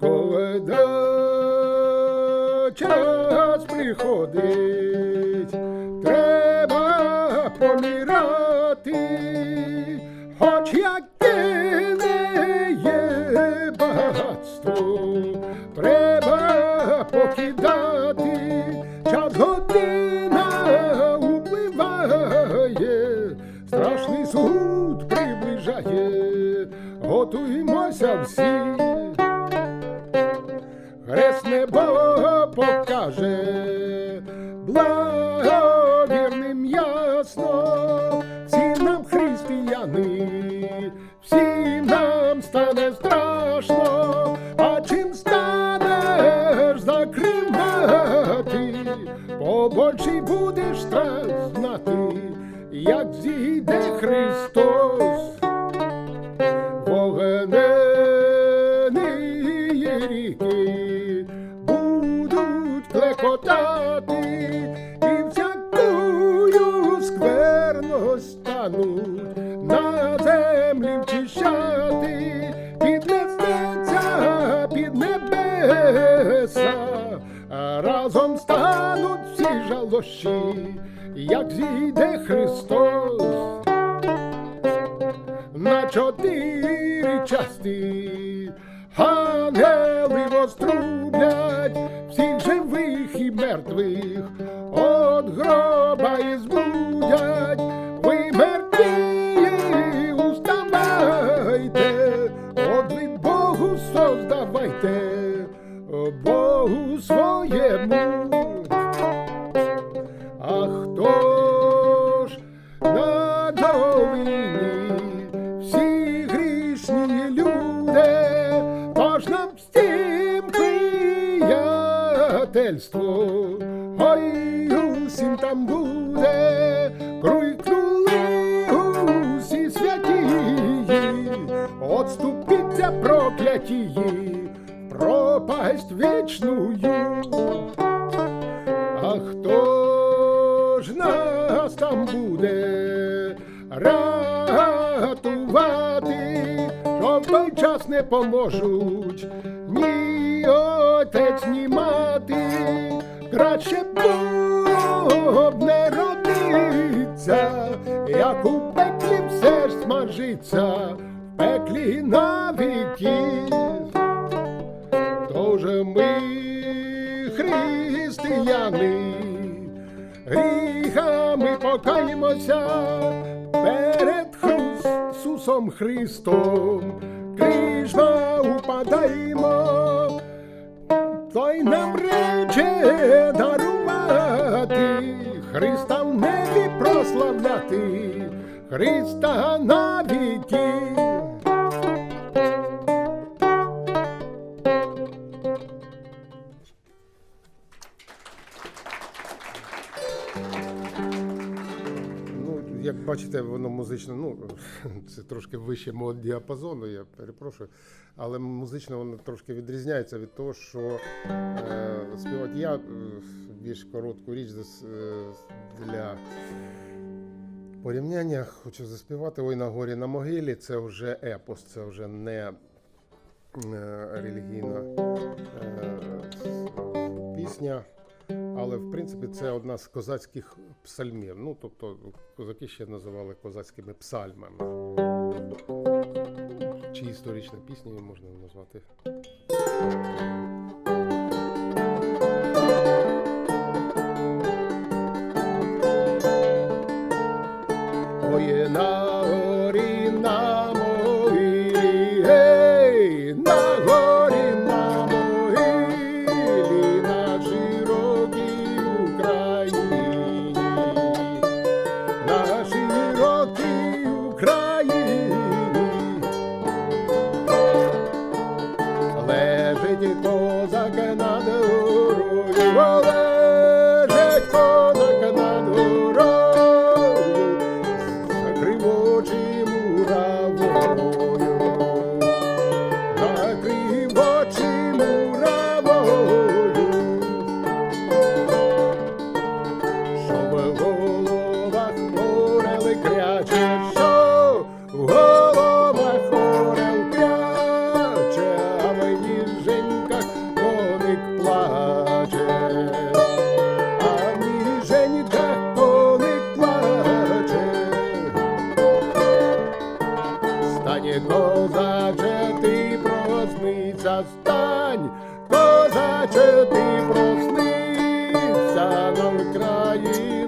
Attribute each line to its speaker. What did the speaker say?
Speaker 1: Коли час приходить, помирати, хоч яке не є багатство, треба покидати, час година упливає, страшний суд приближає, готуємося всі. Хрест небо покаже, християни, всім нам стане страшно, а чим станеш закривати, побольший будеш страх знати, як зійде Христос. Вогнені ріки будуть клекотати і небеса, разом стануть всі жалощі, як зійде Христос на чотири часті. Ангели вострублять всіх живих і мертвих, от гроба і збудять, А хто ж на долині всі грішні люди, тож нам тим приятельство, ой, усім там буде, крикнули усі святії, отступіться проклятії, пропасть вічную. Нас там буде рятувати, що в той час не поможуть ні отець, ні мати, краще б не родиться, як у пеклі все ж смажиться, в пеклі навіки. Тож ми християни, покаємося перед Ісусом Христом, крижма упадаємо, той нам рече дарувати, Христа в небі прославляти, Христа навіки. Бачите, воно музично, ну це трошки вище мого діапазону, я перепрошую. Але музично воно трошки відрізняється від того, що е, співати я е, більш коротку річ е, для порівняння хочу заспівати Ой на горі на могилі. Це вже епос, це вже не е, релігійна е, пісня. Але в принципі це одна з козацьких псальмів. Ну, тобто козаки ще називали козацькими псальмами. Чи історична пісня її можна назвати. Ой, на горі на могилі, на горі на що в головах орели кряче, що в головах орел кряче, а в ніженьках коник плаче, а в ніженьках коник козаче, ти просниця, стань, козаче, ти просниця вся до країни.